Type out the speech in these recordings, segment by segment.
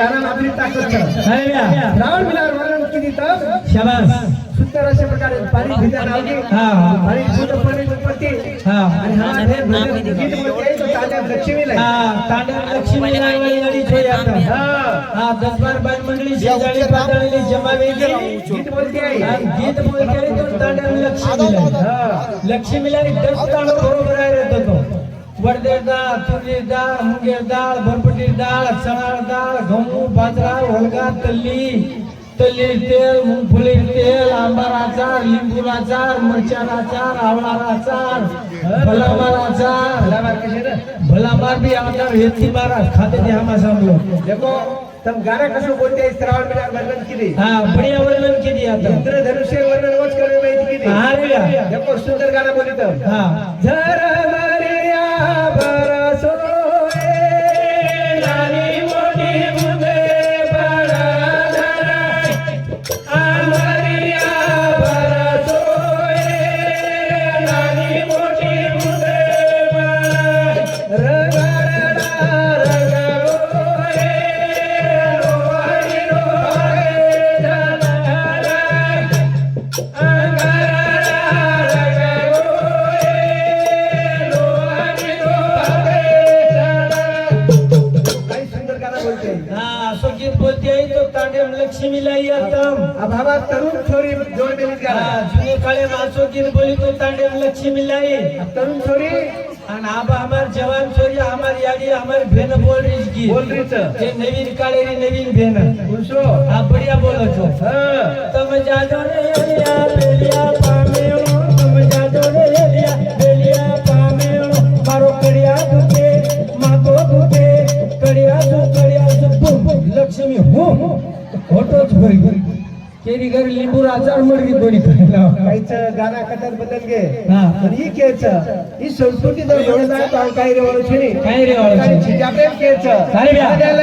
आपली ताकद किती शाबास. सुंदर अशा प्रकारे पाणी भिजा लावली हा, हा. पाणी उत्पत्ती हा. आणि हा हे गीत तो लक्ष्मीला. हा छोय आता हा. हा दस बार बाई मंडळी शेजारी पातळी जमावे गेली. गीत बोलते आहे आणि गीत बोलते तो तांडव लक्ष्मीला हा. लक्ष्मीला दस तांडव बरोबर आहे तो. वडदेर डाळ तुरीर डाळ मुंगेर डाळ भरपटीर डाळ चणार डाळ गहू बाजरा होलगा तल्ली. तल्लीर तेल मुंगफुलीर तेल आंबार आचार लिंबूर आचार मिरच्यार आचार भलामार कशे भलामार भी आचार हेची मारा खाते ते हम सांगलो. देखो तम गाना कसं बोलते श्रावण महिन्यावर वर्णन किती? हा बढिया वर्णन केली आता? इंद्रधनुष्य वर्णन वच करणे माहिती किती? हा रे. देखो सुंदर गाणं बोलित हा. झरमरिया येतम अभावा तरुण छोरी जोड मेलीत हा गाणं जुने काळे मासोकीर बोली तो तांडेव लक्ष्मीला ये तरुण छोरी आणि आबा हमार जवान छोरी हमार याडी हमार भेन बोल रही की बोल रही छ. जे नवीन काळे री नवीन भेन उंसो हा बढिया बोलत हो हं. तम जादो रे एलिया बेलिया पामेणो तम जादो रे एलिया बेलिया पामेणो मारो कडिया दुते मागो दुते कडिया दु कडिया दु बुम लक्ष्मी हो खोटोच होई केरी घर लिंबू आचार मरगी खायला काहीचं गाणं कथात बदल हा. पण ही केच ही संस्कृती जर म्हणत आहे तर काही रे वळछणी काय रे वाळू काही छिजा प्रेम केच काय रे? बदल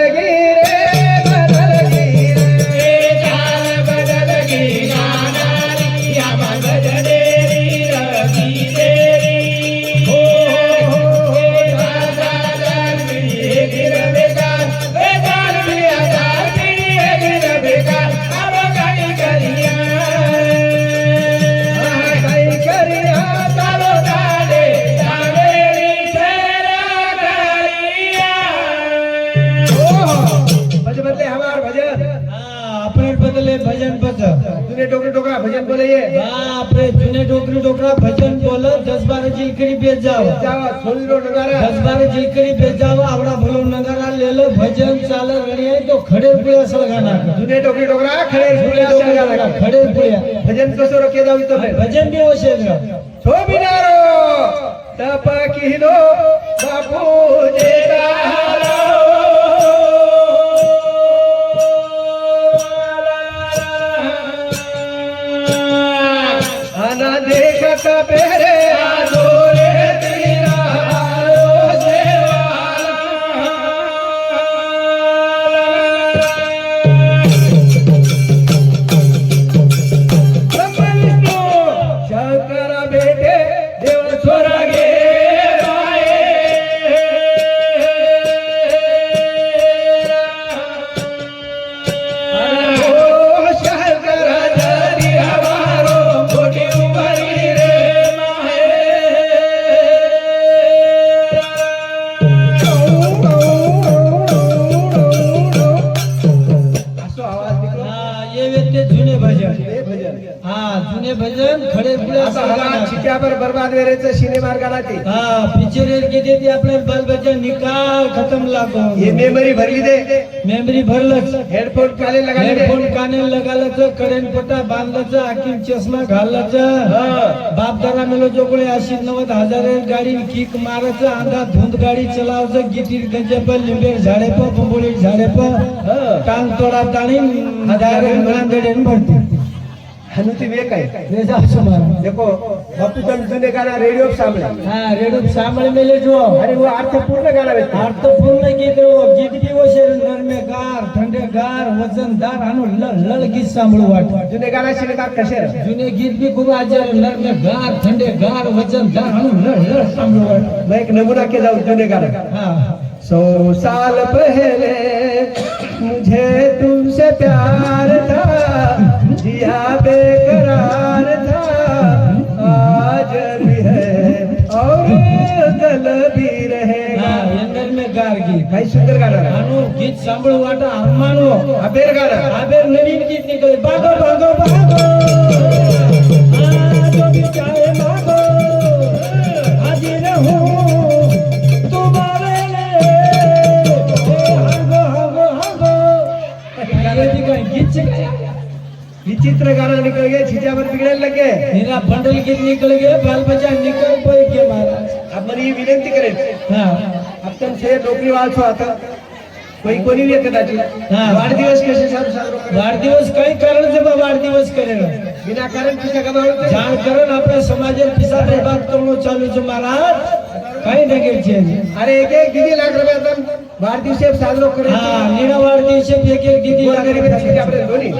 भजन बच जुने टोकरी टोकरा भजन बोले ये बाप रे जुने टोकरी टोकरा भजन बोल। दस बारे जिलकरी बेच जाओ। सोनी रोड नगारा। दस बारे जिलकरी बेच जाओ आवड़ा भलो नगारा ले लो भजन चाल रही है तो खड़े पुड़े असल गाना जुने टोकरी टोकरा खड़े पुड़े असल गाना खड़े पुड़े भजन कसो रखे जाओ तो भजन भी होशे शेगा छो बिनारो तपा किलो बापू जे राहा हे मेमरी भरली दे मेमरी भरलंच. हेडफोन काले लगाले. हेडफोन काने लगालाच कडेन पट्टा बांधलाच आखीन चष्मा घालाच बापदारा मेलो जो कोणी अशी नव्वद हजार गाडी किक मारायचं आंधा धुंद गाडी चलावचं गिटीर गंजप लिंबेर झाडे प बंबोळी झाडे प. टांग तोडा ताणी नांदेड भरती. हनुती वेक आहे. हे जा सुमार देखो बापू गाना रेडियो सामने. हा रेडू सामळे मेले जो आणि वो अर्थपूर्ण भेटतं अर्थपूर्ण गीत रो गीत बी वशे नरमेगार थंडेगार वजनदार आणि लळ लळ गीत सांभाळू वाट. जुने गाणं सिनेमा कसे रे? जुने गीत भी खूप आजार नरमेगार थंडेगार वजनदार आणि लळ लळ सांभाळू वाट. मैं एक नमूना के जाऊं जुने हा. सौ साल पहले मुझे तुमसे प्यार था जिया बेकरार था। आज भी है और कल भी रहेगा। अंदर में गार गीत काही सुंदर गाणार अनु गीत सांभाळू वाटा हनुमानो अबेर गाणार अबेर नवीन गीत निघाले। बागो बागो बागो। ना पंडल गीत निकल गए बाल बच्चा निकल पाए गए महाराज. आपण ही विनंती करेल हा. आपण से नोकरी वाचो आता. कोई कोणी नाही कदाचित. वाढदिवस कसे वाढदिवस काही कारण वाढदिवस करे पिसा का जाण आपल्या समाजात पिसा चालू महाराज. काही अरे एक एक लाख रुपये आता वाढदिवस करे. वाढदिवस एक एक वगैरे आपले दोन्ही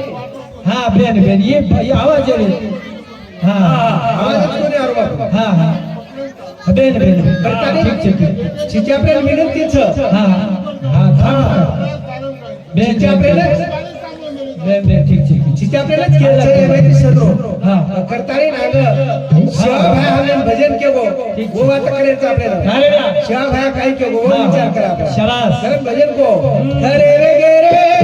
बेन बेन ये आवाज બેન બેન ઠીક છે ચીચી આપણે વિનંતી છે હા હા હા બેન ચીચી આપણે બેન બેન ઠીક છે ચીચી આપણે જ કેલા છે એમાંથી સદો હા કરતારી નાગ શિવા ભાઈ હવે ભજન કેવો વો વાત કરે છે આપણે અરે શિવા ભાઈ કાઈ કેવો વિચાર કરા આપણે સરસ ભજન કો અરે રે રે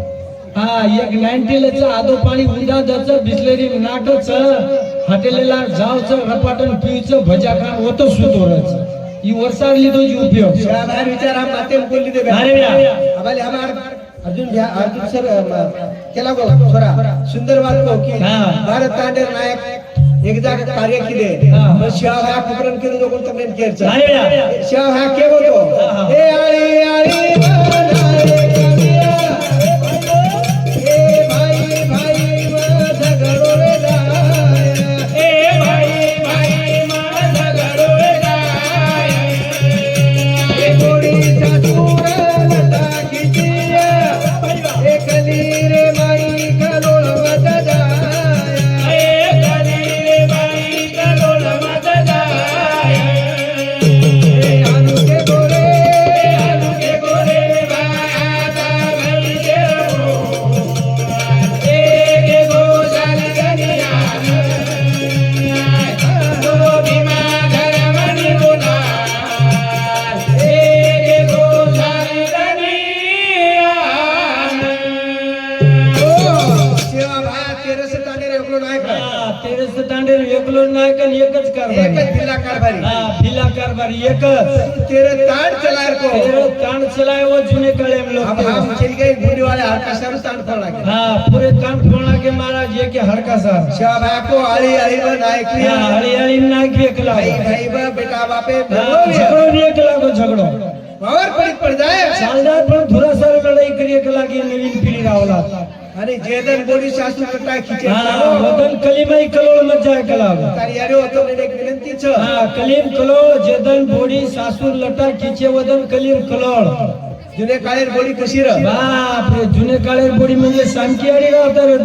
हा एक नाईन्टीलाच आदो पाणी उंडा जायचं बिस्लेरी नाटच हॉटेलला जावचं रपाटन पिवचं भजा खाण होतं सुतोरच. ही वर्षार लिदो जी उपयोग. विचार हा ते अरे आम्हाला अर्जुन घ्या अर्जुन सर केला गो थोडा सुंदर बात को की हा. भारत तांडेर नायक एकदा कार्य केले. हा. शिवा ह्या कुकरण केलं जो कोण तमेन केरचा अरे व्या. शिवा ह्या के होतो हा, हा. ए आळी आळी कारभारी एकच तेरे ताड़ चलार को। तेरे ताण चलाए वो जुने काले में लोग अब हम चल गए गुंडी वाले हरका सर ताड़ फोड़ा के। हाँ पूरे कान फोड़ा के महाराज ये के हड़का साहब? शाबाश को आली आली व नायक हाँ, हरी हरी नाक भी एकला भाई भाई व बेटा बापे झगड़ो भी एकला को झगड़ो। और पड़ी पड़ जाए चालदार पण थोड़ा सा लढाई करी एकला की नवीन पिढी रावला। आणि जेदन बोडी सासू कटा खिचे। हा वदन कलिमाई कलोळ मज्जा ऐकला तारी यारो होतो ने हा कलीम कलोळ जेदन बोडी सासूर लटा किचे वदन कलीम कलोळ. जुने काळेर बोडी कशी र? बाप रे जुने काळे बोडी म्हणजे सांकी अडी रावता रे.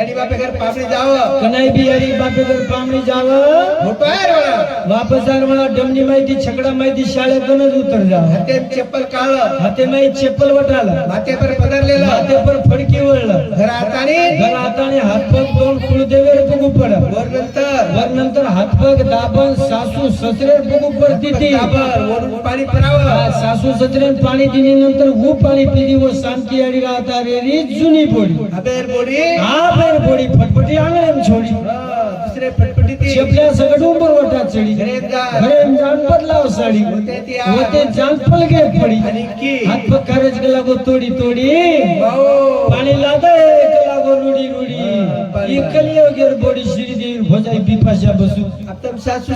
रो यानी बापे घर पापडी जाव कनाई बी अडी बापे घर पामणी जावं मोठो आहे रोला वापस आर मला डमणी माहिती छकडा माहिती शाळेतूनच उतर जा ते चप्पल काळ हाते माहिती चप्पल वटाला माथे पर पदरलेलं हाते पर फडकी वळलं घर हाताने घर हाताने हातपग तोंड कुळदेवेर बघू पड वर नंतर। वर नंतर हातपग दाबन सासू ससरे बघू पडती ती. ताबर वरून पाणी परावं सासू ससरे पाणी दिली नंतर हू पाणी पिली व सांकी अडी राहता रे री जुनी बोडी अबेर बोडी हा बेर बोडी फटफटी आंगळेम छोडी. दुसरे फटफटी ती शेपल्या सगळं उंबर वटात चढी. घरेत जा. घरे जाण बदलाव साडी. होते जाण पलगे पडी. आणि की. हातपग कारेज लागो तोडी तोडी. पाणी लादे लागो रुडी रुडी. इकली वगैरे बोडी शिडी देईल भोजाई बिपाशा बसू. आता सासू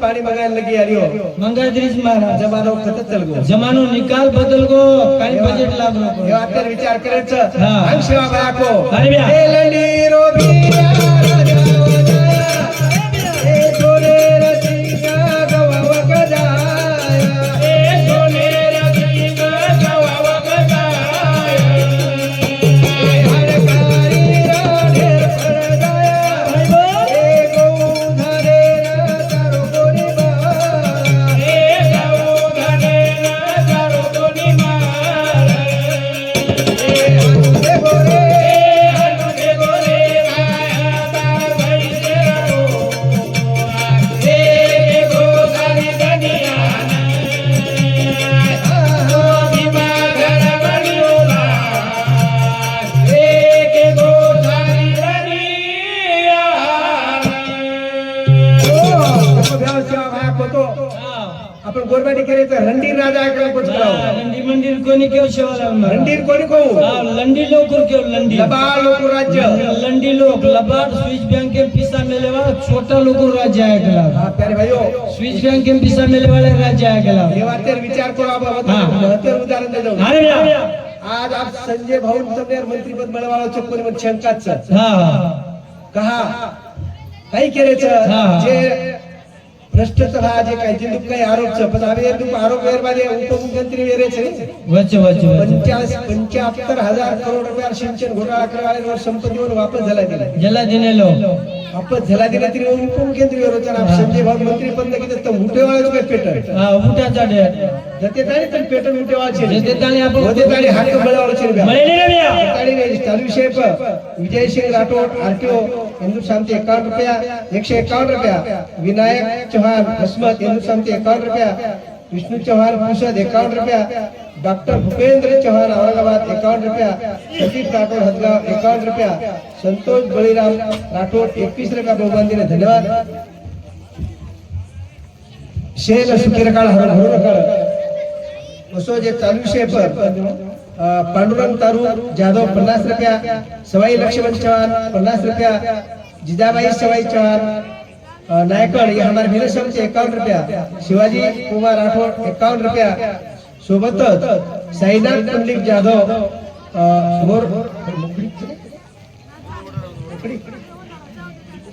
पाणी लगी हो? मंगाद्रीज महाराज. जमानो खतच चल गो जमानो निकाल बदल गो काही बजेट लागलो हे आता विचार करायचं. हा. अरे. आपण गोरबाटी करायचं रणधीर राजा ऐकायला पोचलो लंडी मंदिर कोणी केव शेवाला रणधीर कोणी कोण? हा, लंडी लोकर केव लंडी? लबाळ लोक राज्य. लंडी लोक लबाड स्विस बँके पिसा मेलेवा छोटा लोक राज्य ऐकला हा प्यारे भाईओ. स्विस बँके पिसा मेलेवाले राज्य ऐकला तेव्हा तर विचार करू आपण. हा. उदाहरण दे जाऊ अरे. आज आप संजय भाऊ मंत्रीपद मिळवायला चक्कोनी पण शंकाच. हा हा. कहा? काही केलेच हा. जे हा काही जे दुःख काही आरोप छ पण आम्ही दुःख आरोप वेरवाले उपमुख्यमंत्री वेरे छे वच वच वच पंचास पंच्याहत्तर हजार करोड रुपया सिंचन घोटाळा करवाल्यावर संपत्तीवर वापस झाला दिला जला दिनेलो वापस झाला दिला तरी उपमुख्यमंत्री वर होता ना संजय भाऊ मंत्री पद किती तर मुठेवाळाच काय पेटल हा उठाचा डेट जते ताणी तर पेटल मुठेवाळचे जते ताणी आपण होते ताणी हात बळावळचे रे मळेली रे ब्या. ताणी रे चालू शेप विजय सिंह राठोड आरटीओ हिंदू शांती एकावन्न रुपया एकशे एकावन्न रुपया विनायक चव्हाण हसमत हिंदू शांती एकावन्न रुपया विष्णू चव्हाण पुसद एकावन्न रुपया डॉक्टर भूपेंद्र चव्हाण औरंगाबाद एकावन्न रुपया. सतीश राठोड हदगाव एकावन्न रुपया. संतोष बळीराम राठोड एकवीस रुपया बहुमान दिले धन्यवाद. शेल सुखी रकाळ हरण हरू रकाळ असो जे चालू शेप पांडुरंग तारू जाधव पन्नास रुपया. सवाई लक्ष्मण चौहान पन्नास रुपया. जिजाबाई सवाई चौहान नायकड़ ये हमारे मेरे समझे इक्यावन रुपया. शिवाजी कुमार राठौड़ इक्यावन रुपया. सोबतच साईनाथ पंडित जाधव अ, मोर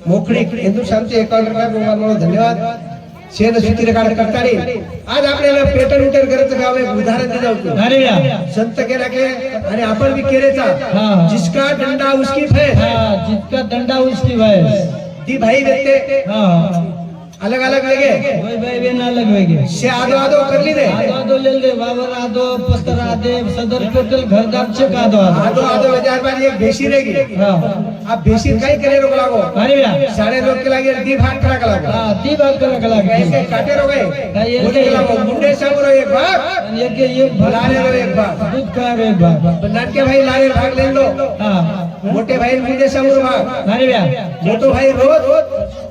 मोकळी. हिंदू शांती एकावन्न धन्यवाद. शेण सुती रेखाड करतानी आज आपल्याला पेटन उटर करायचं गाव एक उदाहरण दिलं अरे. संत केला के आणि आपण भी केरेचा. हा. जिसका डंडा उसकी फैस हा जितका दंडा उसकी वयस ती भाई हा. अलग अलग लगे भाई भाई अलग वेगे से आदो आदो कर ली दे। आदो आदो ले ले बाबर आदो पत्थर आदे सदर घर आदो आदो। आदो आदो हज़ार बार रहेगी हाँ। रोक लागो। सारे रोक के लागे दी भाग करा हाँ, दी भाग करा ऐसे काटे रोगे? हाँ, लागो मुंडे सब रो एक भाग। के रो एक भाग। का रो एक भाग। तो भाई भाग ले लो। मोटे भाई मुंडे सब रो भाग। मोटो भाई रोज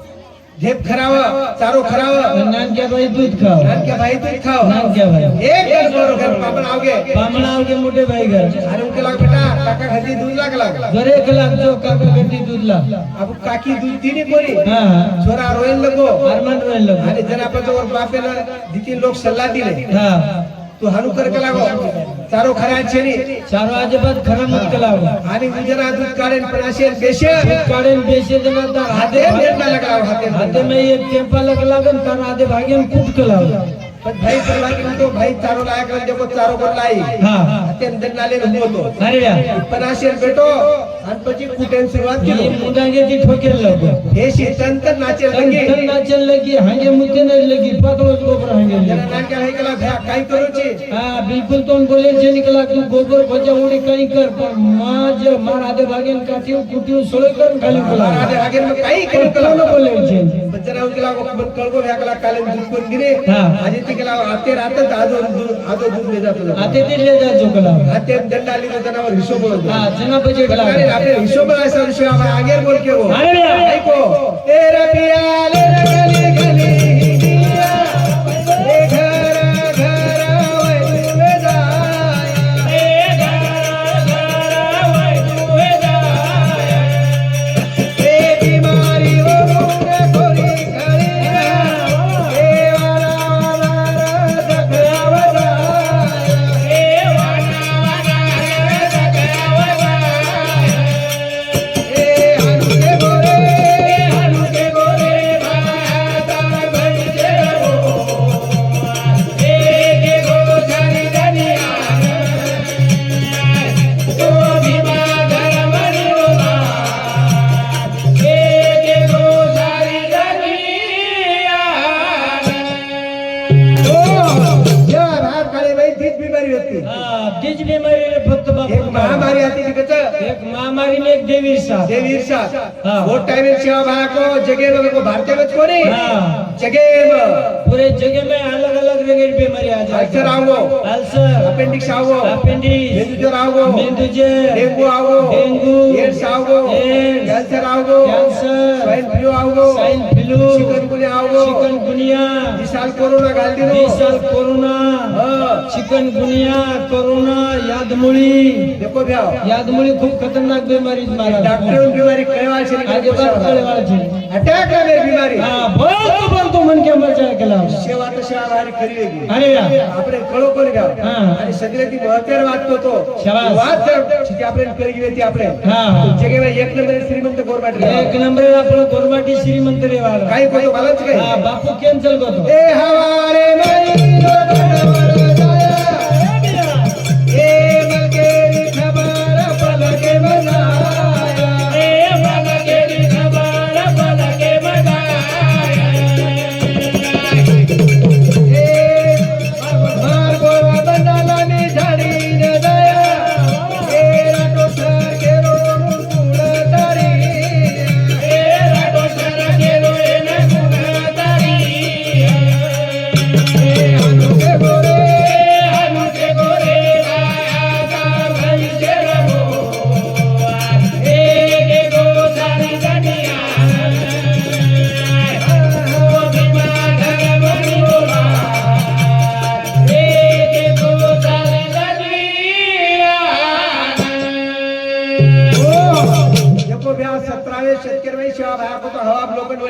झेप खराव चारो खराव. नानक्या बाई दूध खाव नानके भाई दूध खाओ. नानक्या भाई एक घर बरो घर पापण आवगे. बामणाव के मोठे भाई घर. अरे उनके लाग बेटा काका घरी दूध लाग लाग घरे खलाक जो काका गड्डी दूध ला अब काकी दूध दिनी कोणी? छोरा रोयन लगो. अरमान रोयल लोक आणि जर आपण जवळ बापेला दिती लोक सल्ला दिले. हा. तू हानू कर का लागो। चारो खरा छेनी चारो अजिबात खरं मत कलाव आणि उजना दूध काढेन पण असे बेशे। काढेन बेशे तर हाते भेटला लागला हाते हाते में एक टेम्पा लग लागन तर आधे भाग्यान खूप कलाव पण भाई करला की तो भाई चारो लायक देखो चारो लाई? हा. हाते अंदर नाले होतो. अरे व्या पण असे बेटो પછી कुठे सुरुवात केली? मुंडांगे ती ठोकेल हे नाचेल लगे. हांगे मुते नाही गोबर हांगे जरा केला भ्या हा बिलकुल तो बोले जे निकला तू गोबर भजा उडी काही कर पण माज मार आधे भागेन काठीव कुठीव सोळे कर खाली आधे भागेन करू कला बोले छे कळगो केला गिरे. हा. आधी ते केला आते रातच आजो दूध आजो दूध ले जातो. आते ते ले जा जो कला आते दंड आली तर जनावर हिशोब हा जना आपले हिशोब ऐसा विषय आगे बोल के वो तेरा पिया देवी। वो टाइम को जगह को भारतीय में कोनी हाँ। जगह पूरे जगह में अलग अलग रंगेर बीमारी आ जाती अल्सर आओ। अल्सर अपेंडिक्स आओ। अपेंडिक्स। आओ। डेंगू आओ। डेंगू। एड्स आओ। एड्स। कैंसर आओ। कैंसर। स्वाइन फ्लू आओ। Swine flu. चिकनगुनिया आओ। चिकनगुनिया। इस साल कोरोना घाल दिलो। बीस साल कोरोना। हाँ। चिकनगुनिया कोरोना यादमुळी देखो भैया यादमुळी खूप खतरनाक बीमारी मारा डॉक्टर बीमारी कळवा छे आगे बात करे वाला छे अटैक है मेरी बीमारी હા બોલતો બોલતો મન કે મજા કેલા सेवा तर सेवा भारी खरी वेगळी अरे या આપણે કળો કરી ગાવ હા. અને સગળેથી મહત્વની વાત તો તો શાબાશ. વાત છે કે આપણે કરી ગઈ હતી આપણે હા હા જગ્યાએ એક નંબર શ્રીમંત ગોરમાટ એક નંબર આપણો ગોરમાટી શ્રીમંત રેવાળો કાઈ કોઈ બાલક છે હા બાપુ કેન્સલ કરતો એ હવારે મળી રો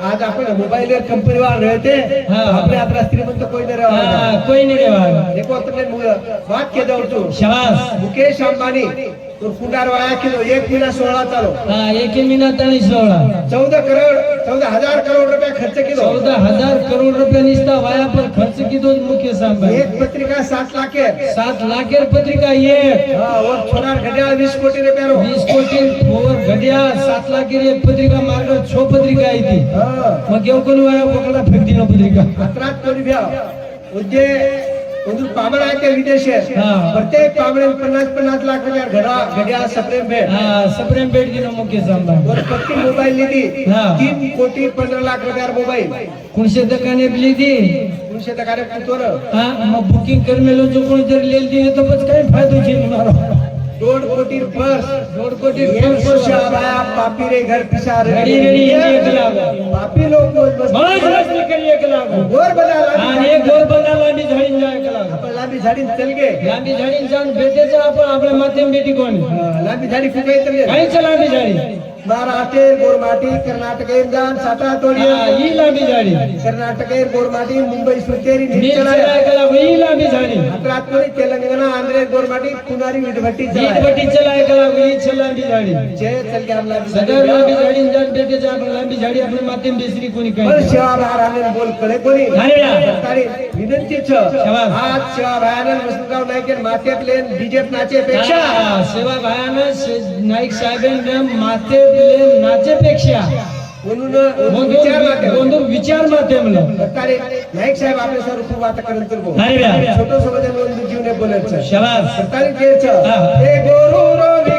आज आपण मोबाईल कंपनी वाल रहते आपले आपला श्रीमंत कोई नाही रहा कोई नाही रहा देखो अपने बात के दौर तो. मुकेश अंबानी. तो वाया किलो एक महिना सोळा चालू. हा एक मिनिट आणि सोळा. चौदा करोड चौदा हजार करोड रुपये खर्च केलो. चौदा हजार करोड रुपया निसता वाया पर खर्च कितो मुख्य सांभाळ एक पत्रिका सात लाख आहे सात लाखेर पत्रिका एक. वर सोनार घड्याळ वीस कोटी रुपयानो वीस कोटी ओवर घड्या सात लाखेर एक पत्रिका मार्ग छो पत्रिका आहे ती. हा. मग केव कोणी वाया पकडा फेकती ना पत्रिका? अत्रात कोणी भ्या म्हणजे ಒಂದು पाबळ आहे ते विदेश आहे पन्नास पन्नास लाख रुपया घडा घड्याळ सप्रेम भेट. सप्रेम पेट दिनो मुख्य सांभाळ पत्ती मोबाईल लिहिली. तीन कोटी पंधरा लाख रुपयावर मोबाईल. कोणशे दकाने बिली ती दोनशे टकाने पुतोर हा मग बुकिंग कर मेलो जो कोणी जर लेल दिले तर बस काय फायदो तुम्हाला दोन कोटी पर्स दोन कोटी वर्ष आबाया पापी रे घर पिसार रेडी रेडी एक लाख पापी लोक बस बस बस निकल एक लाख वर बना आणि एक गोर बंदा लांबी झाडी जाय एक लाख आपण लांबी झाडी चल गे लांबी झाडी जाऊन भेटायचं आपण आपल्या माध्यम बेटी कोण लांबी झाडी फुकाई चल लांबी झाडी महाराष्ट्र गोरमाटी कर्नाटक जान साता तोडी हा, लांबी झाडी कर्नाटक गोरमाटी मुंबई लाख ही लांबी झाडी अत्रातकोणी तेलंगणा आंध्र गोरमाटी पुनारी विटभट्टी बटी चला एक लाख ही छे लांबी झाडी जे चल गे आपला सगळं लांबी झाडी जाऊन भेटायचं आपण लांबी झाडी आपल्या माध्यम बेसरी कोणी पण काही सेवा भायानं बोलकडे कोणी अरे या. सरकारी विनंती छ शाबास. आज सेवा भायानं वसंतराव नाईक मातेतले बीजेप नाचे पेक्षा सेवा भायानं शे- नाईक साहेबांना माते दिले नाचेपेक्षा म्हणून. विचार सरकारी नाईक साहेब आपले सर खूप आता करत. छोटो सोबत जीवने शाबास. सरकारी. हे. गोरू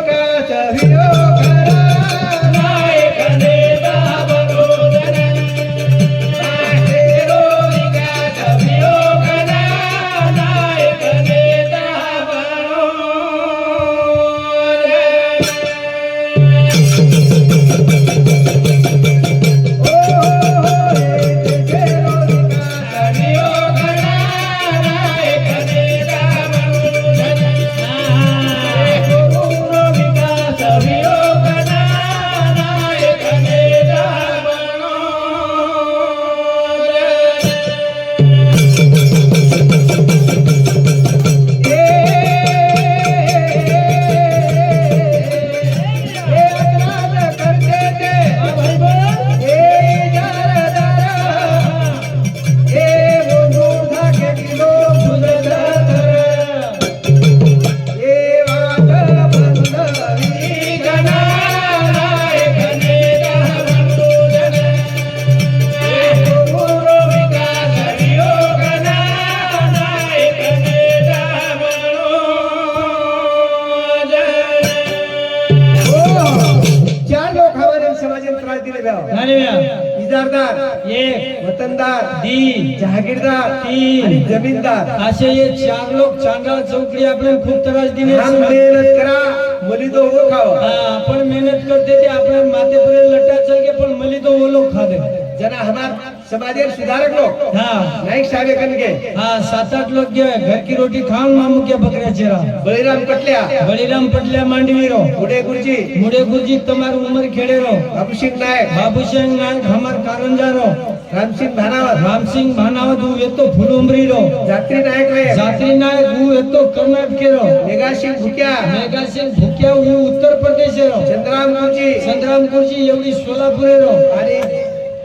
चांगला चौकडी आपल्याला खूप त्रास दिले. मेहनत करा मली तो खाओ हा, आपण मेहनत करते ते आपल्या मातेपर्यंत लट्टा चल पण मली तो वो लोक खाते. जना हमार समाजेर सुधारक लोग हा. नाईक साहेब कनगे हा सात आठ जे आहे, घर की रोटी खाऊन मामुक्या बकऱ्या चेरा. बळीराम पटल्या. बळीराम पटल्या मांडवी रो. पुढे गुरुजी. मुडे गुरुजी तमार उमर खेडे रो. बाबूसिंग नायक. बाबूशेंग नायक हमार कारंजा रो. रामसिंग भानावत. रामसिंग भानावत हू येतो फुलुंबरी रो जात्री नायक वे जात्री नायक हू येतो कर्नाटके रो मेघासिंग भुक्या. मेघा सिंग भुक्या हू उत्तर प्रदेश रो चंद्राम गुरुजी संग्राम गुरुजी एवढी सोलापुरे रो आणि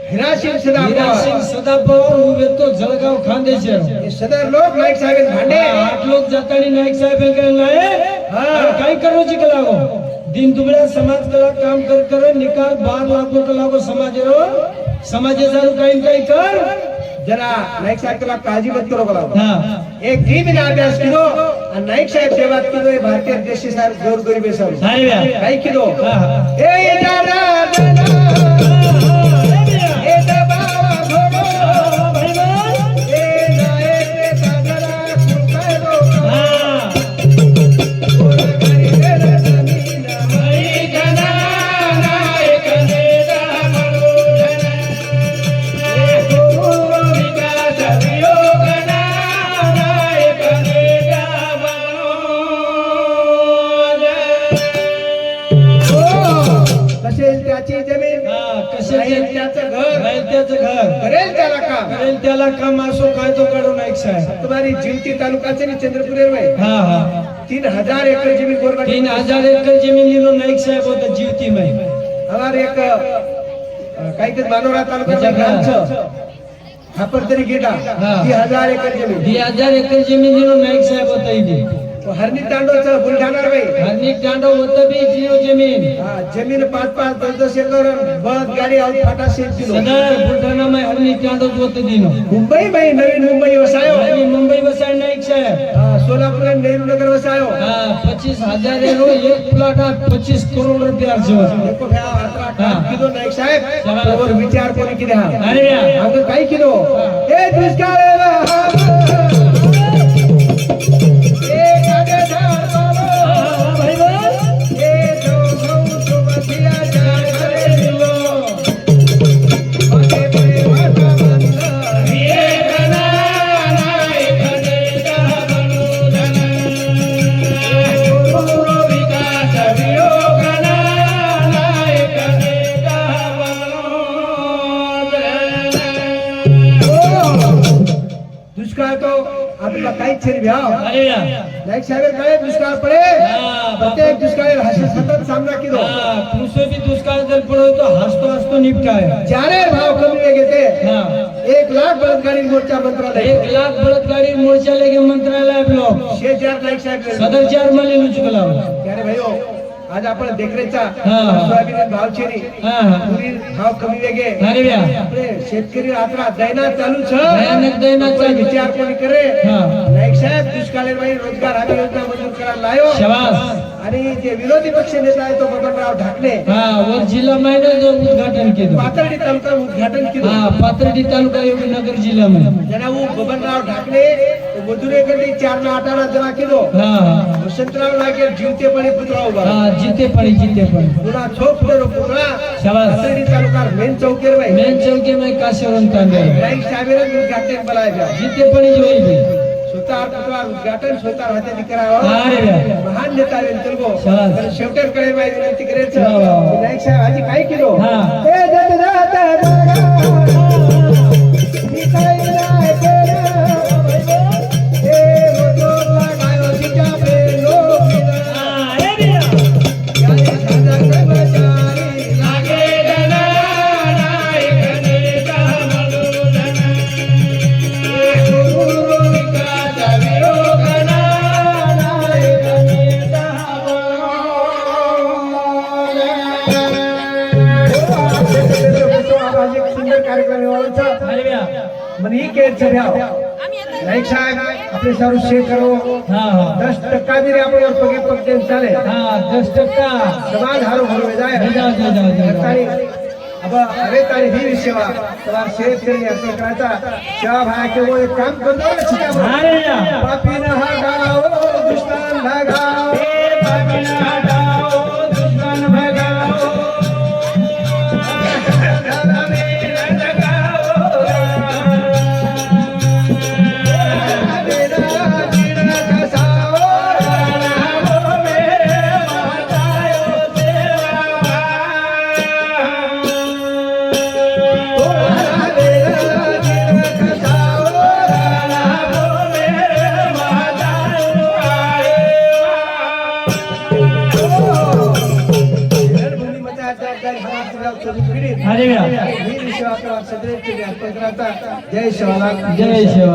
हिरासिंग हीरा सिंग सदा सदा पवार हू येतो जळगाव खानदेश रो सदर लोक नाईक साहेब भांडे. आठ लोक जातानी नाईक दिन दुबळ्या समाज कला काम कर कर निकाल बार लागो का लागो समाज रो. समाजाचा काही काही कर. जरा नाईक साहेब तुला काळजी मत करो बोला एक धी बिना अभ्यास किलो आणि नाईक साहेब सेवा किलो भारतीय देशी साहेब जोर गरीब काही किलो. ए काचेरी चंद्रपुरे हा हा. तीन हजार एकर जमीन गोरबा तीन हजार एकर जमीन लिहिलो नाईक साहेब होता जीवती माई हमारे एक काही काही मानोरा तालुक्याच्या ग्रामचं हा पण तरी गेला. ती हजार एकर जमीन. ती हजार एकर जमीन लिहिलो नाईक साहेब होता इथे. हरणी तांडवचं बुलढाणा बाई. हरणी तांडव होतं बी जीव जमीन. हा जमीन पाच पाच दस दस एकर बस गाडी आउट फाटा शेत दिलो. सदर बुलढाणा मध्ये हरणी तांडव होतं दिन मुंबई बाई नवी मुंबई वसायो. नवी मुंबई वसाय नाईक साहेब. हा सोलापूर नेहरू नगर वसायो. पच्चीस हजार एरो एक प्लॉट हा पच्चीस करोड रुपये अर्ज किलो नाईक साहेब. विचार कोणी किती हा अरे अगं काही किलो? ए दुष्काळ अच्छे नायक साहेब काय दुष्काळ पडे प्रत्येक दुष्काळ हसत सतत सामना केलो. पुरुष कृषी दुष्काळ जर पडो तो हसतो हसतो निपटाय चारे भाव कमी घेते एक लाख बळदगाडी मोर्चा मंत्रालय. एक लाख बळदगाडी मोर्चा लगे मंत्रालय आपलो. शेजार नायक साहेब सदर चारमध्ये लुचकला अरे भाई हो, आज आपण देखरेचा सोयाबीन भाव पुरी भाव कमी वेगे शेतकरी आता दैना चालू छ दैना विचार कोणी करे? साहेब दुष्काळीबाई रोजगार हमी योजना मंजूर करायला लायो. शाबास. आणि जे विरोधी पक्ष नेता आहे तो बबनराव ढाकणे. जिल्हा माहिती उद्घाटन केलं. पाथर्डी तालुका उद्घाटन केलं. पाथर्डी तालुका योगनगर जिल्हा मध्ये बबनराव ढाकणे मजुरेकडे चार ना अठारा जना किलो. वसंतराव नागे जीवते पण पुतळा जिते पण जिते पण पुन्हा चौक पाथर्डी तालुका मेन चौकेर मेन चौके में काशेवन तांडे उद्घाटन जिते पण जोई स्वतः उद्घाटन स्वतः करावं. महान नेता तेलगो शेवटरकडे पाहिजे करायचं विनायक साहेब आधी काय किलो? મને ઈ કે છે ભ્યા નાયક સાહેબ આપણે સારું શેર કરો હા હા દસ ટકા બી આપણે પગે પગ તેમ ચાલે હા દસ ટકા સમાજ હારું ભરવે જાય જાઓ, જાઓ, જાઓ, જાઓ. તારી હવે હવે તારી વીર સેવા તમારા શેર કરીને આપણે કરાતા સેવા ભાઈ કે હું એક કામ કરતો નથી આપણે. અરે યાર પાપી ના હગાઓ દુશ્મન ભગાઓ जय शिवाला जय शिवा